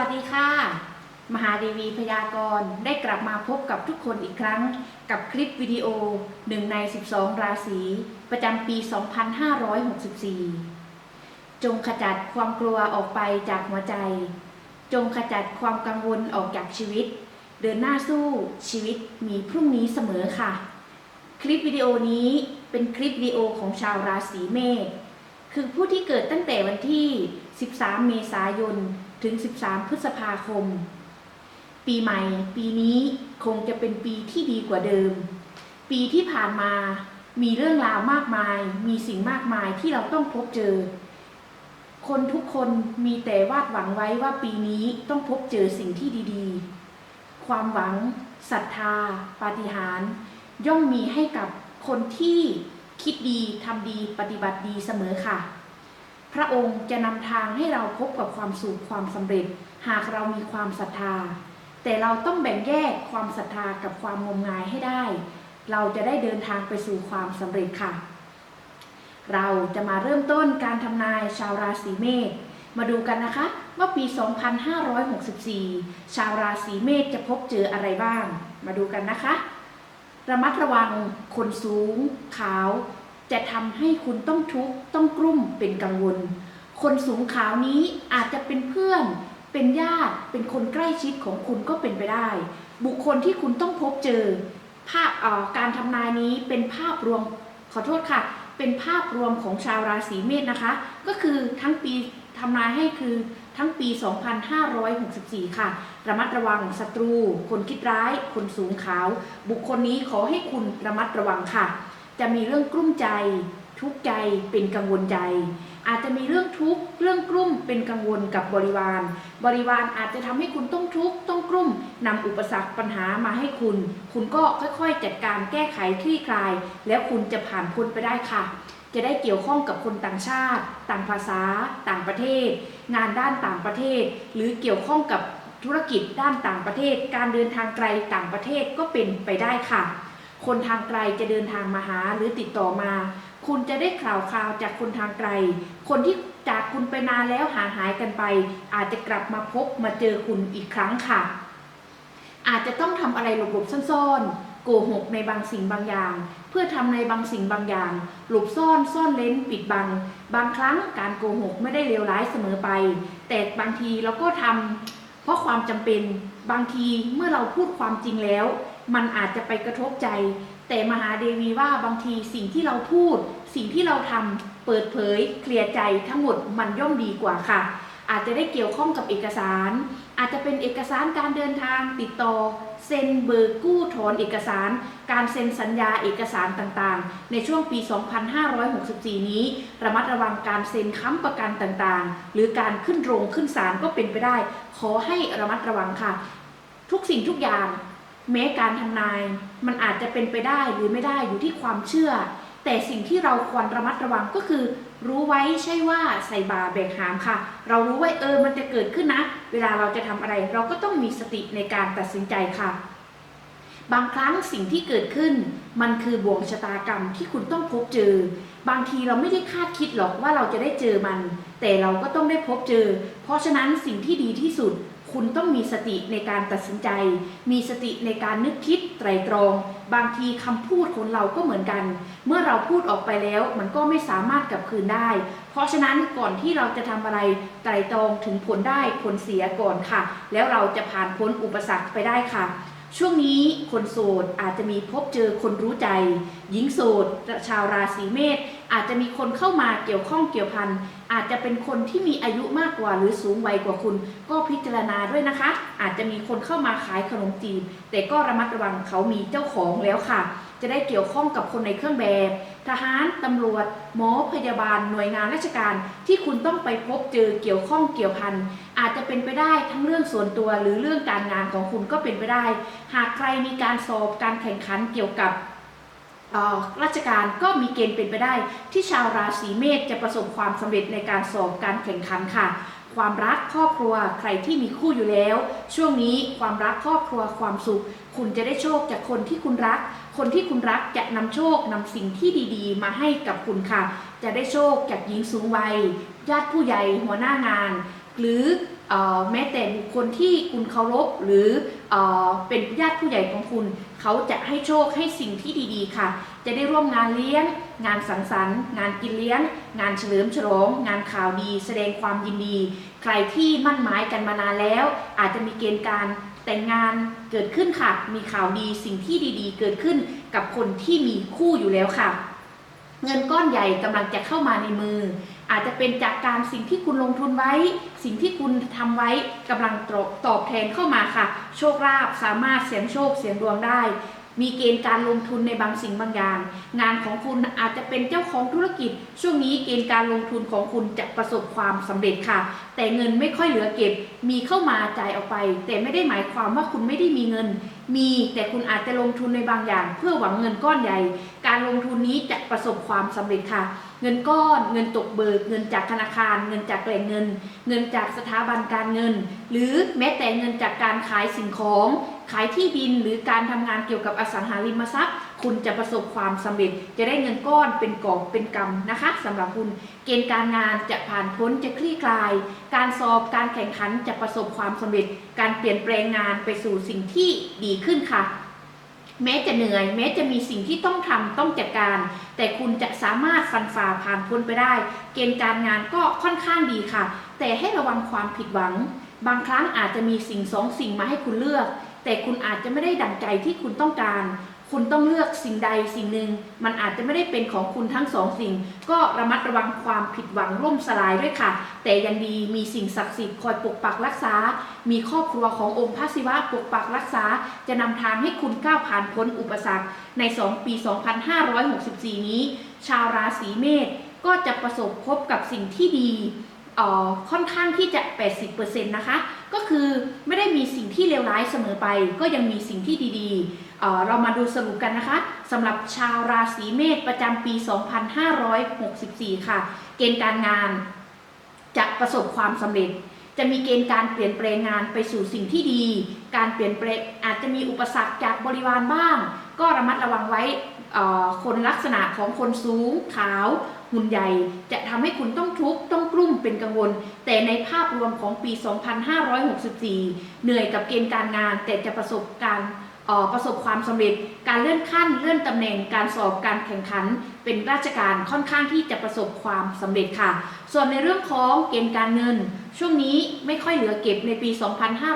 สวัสดีค่ะ มหาเดวีพยากรณ์ได้กลับมาพบกับทุกคนอีกครั้ง กับคลิปวิดีโอหนึ่งใน 12 ราศี ประจำปี 2564 จงขจัดความกลัวออกไปจากหัวใจ จงขจัดความกังวลออกจากชีวิต เดินหน้าสู้ชีวิตมีพรุ่งนี้เสมอค่ะ คลิปวิดีโอนี้เป็นคลิปวิดีโอของชาวราศีเมษ คือผู้ที่เกิดตั้งแต่วันที่ 13 เมษายน ถึง 13 พฤษภาคม ปีใหม่ ปีนี้คงจะเป็นปีที่ดีกว่าเดิม ปีที่ผ่านมามีเรื่องราวมากมาย มีสิ่งมากมายที่เราต้องพบเจอ คนทุกคนมีแต่วาดหวังไว้ว่าปีนี้ต้องพบเจอสิ่งที่ดีๆ ความหวังศรัทธา ปาฏิหาริย์ย่อมมีให้กับคนที่ คิดดีทำดีปฏิบัติดีเสมอค่ะ พระองค์จะนำทางให้เราพบกับความสุขความสำเร็จ หากเรามีความศรัทธา แต่เราต้องแบ่งแยกความศรัทธากับความงมงายให้ได้ เราจะได้เดินทางไปสู่ความสำเร็จค่ะ เราจะมาเริ่มต้นการทำนายชาวราศีเมษมาดูกันนะคะว่าปี 2564 ชาวราศีเมษจะพบเจออะไรบ้าง มาดูกันนะคะ ระมัดระวังคนสูง ขาว จะทำให้คุณต้องทุกข์ต้องกลุ้มเป็นกังวล คนสูงขาวนี้อาจจะเป็นเพื่อน เป็นญาติ เป็นคนใกล้ชิดของคุณก็เป็นไปได้ บุคคลที่คุณต้องพบเจอ ภาพออการทำนายนี้เป็นภาพรวม ขอโทษค่ะ เป็นภาพรวมของชาวราศีเมษนะคะ ก็คือทั้งปี ทำนายให้คือทั้งปี 2564 ค่ะ ระมัดระวังศัตรู คนคิดร้าย คนสูงขาว บุคคลนี้ขอให้คุณระมัดระวังค่ะ จะมีเรื่องกลุ้มใจ ทุกข์ใจเป็นกังวลใจ อาจจะมีเรื่องทุกข์เรื่องกลุ้มเป็นกังวลกับบริวาร บริวารอาจจะทำให้คุณต้องทุกข์ต้องกลุ้มนำอุปสรรคปัญหามาให้คุณ คุณก็ค่อยๆ จัดการแก้ไขคลี่คลาย แล้วคุณจะผ่านพ้นไปได้ค่ะ จะได้เกี่ยวข้องกับคนต่างชาติ ต่างภาษา ต่างประเทศ งานด้านต่างประเทศ หรือเกี่ยวข้องกับธุรกิจด้านต่างประเทศ การเดินทางไกลต่างประเทศก็เป็นไปได้ค่ะ คนทางไกลจะเดินทางมาหาหรือติดต่อมา คุณจะได้ข่าวคราวจากคนทางไกล คนที่จากคุณไปนานแล้วหาหายกันไป อาจจะกลับมาพบมาเจอคุณอีกครั้งค่ะ อาจจะต้องทำอะไรหลบๆซ่อนๆ โกหกในบางสิ่งบางอย่าง เพื่อทำในบางสิ่งบางอย่าง หลบซ่อนซ่อนเล้นปิดบัง บางครั้งการโกหกไม่ได้เลวร้ายเสมอไป แต่บางทีเราก็ทำเพราะความจำเป็นบางทีเมื่อเราพูดความจริงแล้ว มันอาจจะไปกระทบใจ แต่มหาเดวีว่าบางทีสิ่งที่เราพูด สิ่งที่เราทำเปิดเผยเคลียร์ใจทั้งหมดมันย่อมดีกว่าค่ะ อาจจะได้เกี่ยวข้องกับเอกสาร อาจจะเป็นเอกสารการเดินทางติดต่อเซ็นเบิกกู้ถอนเอกสาร การเซ็นสัญญาเอกสารต่างๆ ในช่วงปี 2564 นี้ ระมัดระวังการเซ็นค้ำประกันต่างๆ หรือการขึ้นโรงขึ้นศาลก็เป็นไปได้ ขอให้ระมัดระวังค่ะ ทุกสิ่งทุกอย่างแม้การทำนาย มันอาจจะเป็นไปได้หรือไม่ได้อยู่ที่ความเชื่อ แต่สิ่งที่เราควรระมัดระวังก็คือ รู้ไว้ใช่ว่าใส่บาแบกหามค่ะ เรารู้ไว้เออมันจะเกิดขึ้นนะ เวลาเราจะทำอะไร เราก็ต้องมีสติในการตัดสินใจค่ะ บางครั้งสิ่งที่เกิดขึ้น มันคือบ่วงชะตากรรมที่คุณต้องพบเจอ บางทีเราไม่ได้คาดคิดหรอกว่าเราจะได้เจอมัน แต่เราก็ต้องได้พบเจอ เพราะฉะนั้นสิ่งที่ดีที่สุด คุณต้องมีสติในการตัดสินใจ มีสติในการนึกคิดไตรตรอง บางทีคำพูดของเราก็เหมือนกัน เมื่อเราพูดออกไปแล้ว มันก็ไม่สามารถกลับคืนได้ เพราะฉะนั้นก่อนที่เราจะทำอะไรไตรตรองถึงผลได้ผลเสียก่อนค่ะ แล้วเราจะผ่านพ้นอุปสรรคไปได้ค่ะช่วงนี้คนโสดอาจจะมีพบเจอคนรู้ใจ หญิงโสดชาวราศีเมษ อาจจะมีคนเข้ามาเกี่ยวข้องเกี่ยวพัน อาจจะเป็นคนที่มีอายุมากกว่าหรือสูงวัยกว่าคุณ ก็พิจารณาด้วยนะคะ อาจจะมีคนเข้ามาขายขนมจีบแต่ก็ระมัดระวังเขามีเจ้าของแล้วค่ะ จะได้เกี่ยวข้องกับคนในเครื่องแบบ ทหาร ตำรวจ หมอพยาบาล หน่วยงานราชการ ที่คุณต้องไปพบเจอเกี่ยวข้องเกี่ยวพัน อาจจะเป็นไปได้ทั้งเรื่องส่วนตัวหรือเรื่องการงานของคุณก็เป็นไปได้ หากใครมีการสอบการแข่งขันเกี่ยวกับ ราชการก็มีเกณฑ์เป็นไปได้ ที่ชาวราศีเมษจะประสบความสำเร็จในการสอบการแข่งขันค่ะ ความรักครอบครัวใครที่มีคู่อยู่แล้ว ช่วงนี้ความรักครอบครัวความสุข คุณจะได้โชคจากคนที่คุณรัก คนที่คุณรักจะนำโชคนำสิ่งที่ดีๆ มาให้กับคุณค่ะ จะได้โชคจากหญิงสูงวัย ญาติผู้ใหญ่หัวหน้างาน หรือเออ แม้แต่บุคคลที่คุณเคารพหรือเออเป็นญาติผู้ใหญ่ของคุณ เขาจะให้โชคให้สิ่งที่ดีๆค่ะ จะได้ร่วมงานเลี้ยง งานสังสรรค์ งานกินเลี้ยง งานเฉลิมฉลอง งานข่าวดี แสดงความยินดี ใครที่มั่นหมายกันมานานแล้ว อาจจะมีเกณฑ์การแต่งงานเกิดขึ้นค่ะ มีข่าวดีสิ่งที่ดีๆ เกิดขึ้นกับคนที่มีคู่อยู่แล้วค่ะ เงินก้อนใหญ่กำลังจะเข้ามาในมือ อาจจะเป็นจากการสิ่งที่คุณลงทุนไว้ สิ่งที่คุณทำไว้กำลังตอบแทนเข้ามาค่ะ โชคลาภสามารถเสี่ยงโชคเสี่ยงดวงได้ มีเกณฑ์การลงทุนในบางสิ่งบางอย่าง งานของคุณอาจจะเป็นเจ้าของธุรกิจ ช่วงนี้เกณฑ์การลงทุนของคุณจะประสบความสำเร็จค่ะ แต่เงินไม่ค่อยเหลือเก็บ มีเข้ามาจ่ายออกไป แต่ไม่ได้หมายความว่าคุณไม่ได้มีเงิน มีแต่คุณอาจจะลงทุนในบางอย่าง เพื่อหวังเงินก้อนใหญ่ การลงทุนนี้จะประสบความสำเร็จค่ะ เงินก้อน เงินตกเบิก เงินจากธนาคาร เงินจากแหล่งเงิน เงินจากสถาบันการเงิน หรือแม้แต่เงินจากการขายสิ่งของ ขายที่ดินหรือการทำงานเกี่ยวกับอสังหาริมทรัพย์ คุณจะประสบความสำเร็จ จะได้เงินก้อนเป็นกอบเป็นกำนะคะสำหรับคุณเกณฑ์การงานจะผ่านพ้นจะคลี่คลาย การสอบการแข่งขันจะประสบความสำเร็จ การเปลี่ยนแปลงงานไปสู่สิ่งที่ดีขึ้นค่ะแม้จะเหนื่อย แม้จะมีสิ่งที่ต้องทำต้องจัดการ แต่คุณจะสามารถฟันฝ่าผ่านพ้นไปได้ เกณฑ์การงานก็ค่อนข้างดีค่ะ แต่ให้ระวังความผิดหวัง บางครั้งอาจจะมีสิ่งสองสิ่งมาให้คุณเลือก แต่คุณอาจจะไม่ได้ดั่งใจที่คุณต้องการ คุณต้องเลือกสิ่งใดสิ่งหนึ่ง มันอาจจะไม่ได้เป็นของคุณทั้งสองสิ่ง ก็ระมัดระวังความผิดหวังล่มสลายด้วยค่ะ แต่ยังดีมีสิ่งศักดิ์สิทธิ์คอยปกปักรักษา มีครอบครัวขององค์พระศิวะปกปักรักษา จะนำทางให้คุณก้าวผ่านพ้นอุปสรรค ใน 2 ปี 2564 นี้ ชาวราศีเมษก็จะประสบพบกับสิ่งที่ดี ค่อนข้างที่จะ 80%นะคะ ก็คือไม่ได้มีสิ่งที่เลวร้ายเสมอไป ก็ยังมีสิ่งที่ดีๆเเรามาดูสรุปกันนะคะสำหรับชาวราศีเมษประจำปี 2564 ค่ะ เกณฑ์การงานจะประสบความสำเร็จ จะมีเกณฑ์การเปลี่ยนแปลงงานไปสู่สิ่งที่ดี การเปลี่ยนแปลงอาจจะมีอุปสรรคจากบริวารบ้าง ก็ระมัดระวังไว้คนลักษณะของคนสูงขาว หุ่นใหญ่จะทำให้คุณต้องทุกข์ต้องกลุ้มเป็นกังวล แต่ในภาพรวมของปี 2564 เหนื่อยกับเกณฑ์การงาน แต่จะประสบการออประสบความสำเร็จ การเลื่อนขั้น เลื่อนตำแหน่ง การสอบการแข่งขัน เป็นราชการค่อนข้างที่จะประสบความสำเร็จค่ะ ส่วนในเรื่องของเกณฑ์การเงิน ช่วงนี้ไม่ค่อยเหลือเก็บในปี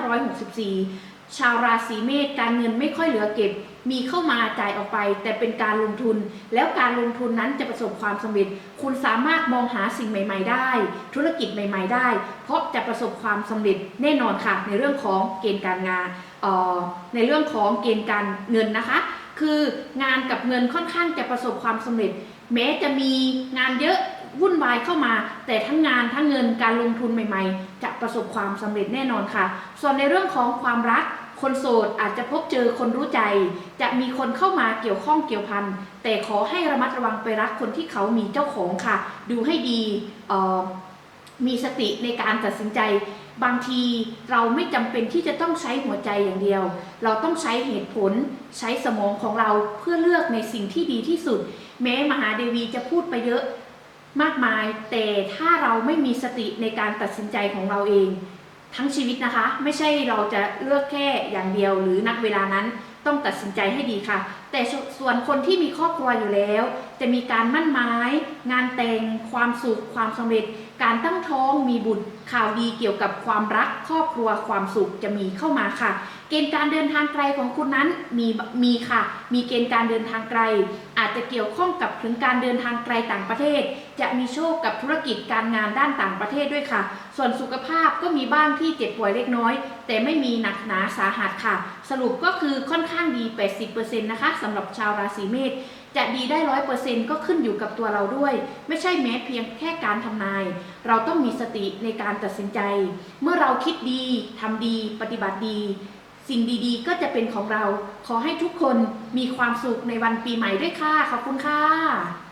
2564 ชาวราศีเมษการเงินไม่ค่อยเหลือเก็บ มีเข้ามาจ่ายออกไป แต่เป็นการลงทุน แล้วการลงทุนนั้นจะประสบความสำเร็จ คุณสามารถมองหาสิ่งใหม่ ๆ ได้ ธุรกิจใหม่ ๆ ได้ เพราะจะประสบความสำเร็จแน่นอนค่ะ ในเรื่องของเกณฑ์การงานเอ่อในเรื่องของเกณฑ์การเงินนะคะ คืองานกับเงินค่อนข้างจะประสบความสำเร็จ แม้จะมีงานเยอะวุ่นวายเข้ามา แต่ทั้งงานทั้งเงินการลงทุนใหม่ ๆ จะประสบความสำเร็จแน่นอนค่ะ ส่วนในเรื่องของความรัก คนโสดอาจจะพบเจอคนรู้ใจ จะมีคนเข้ามาเกี่ยวข้องเกี่ยวพัน แต่ขอให้ระมัดระวังไปรักคนที่เขามีเจ้าของค่ะ ดูให้ดีมีสติในการตัดสินใจ บางทีเราไม่จำเป็นที่จะต้องใช้หัวใจอย่างเดียว เราต้องใช้เหตุผล ใช้สมองของเราเพื่อเลือกในสิ่งที่ดีที่สุด แม้มหาเดวีจะพูดไปเยอะมากมาย แต่ถ้าเราไม่มีสติในการตัดสินใจของเราเอง ทั้งชีวิตนะคะ ไม่ใช่เราจะเลือกแค่อย่างเดียวหรือนักเวลานั้นต้องตัดสินใจให้ดีค่ะ แต่ส่วนคนที่มีครอบครัวอยู่แล้ว จะมีการมั่นหมาย งานแต่ง ความสุข ความสำเร็จ การตั้งท้องมีบุตรข่าวดีเกี่ยวกับความรัก ครอบครัวความสุขจะมีเข้ามาค่ะ เกณฑ์การเดินทางไกลของคุณนั้นมีมีค่ะ มีเกณฑ์การเดินทางไกล อาจจะเกี่ยวข้องกับถึงการเดินทางไกลต่างประเทศ จะมีโชคกับธุรกิจการงานด้านต่างประเทศด้วยค่ะ ส่วนสุขภาพก็มีบ้างที่เจ็บป่วยเล็กน้อย แต่ไม่มีหนักหนาสาหัสค่ะ สรุปก็คือค่อนข้างดี 80%นะคะสำหรับชาวราศีเมษจะดีได้ร้อยเปอร์เซ็นต์ก็ขึ้นอยู่กับตัวเราด้วย ไม่ใช่แม้เพียงแค่การทำนาย เราต้องมีสติในการตัดสินใจ เมื่อเราคิดดีทำดีปฏิบัติดี สิ่งดีๆ ก็จะเป็นของเรา ขอให้ทุกคนมีความสุขในวันปีใหม่ด้วยค่ะ ขอบคุณค่ะ